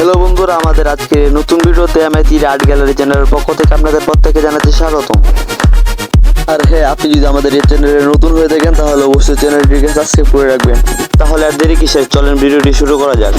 Hello বন্ধুরা আমাদের আজকে নতুন ভিডিওতে আমি তীর আর্ট গ্যালারি চ্যানেলের পক্ষ থেকে। আপনাদের প্রত্যেকে জানাতে স্বাগতম। আর হ্যাঁ আপনি যদি আমাদের এই চ্যানেলে নতুন হয়ে থাকেন তাহলে অবশ্যই চ্যানেলটিকে সাবস্ক্রাইব করে রাখবেন। তাহলে আর দেরি কিসের? চলেন ভিডিওটি শুরু করা যাক।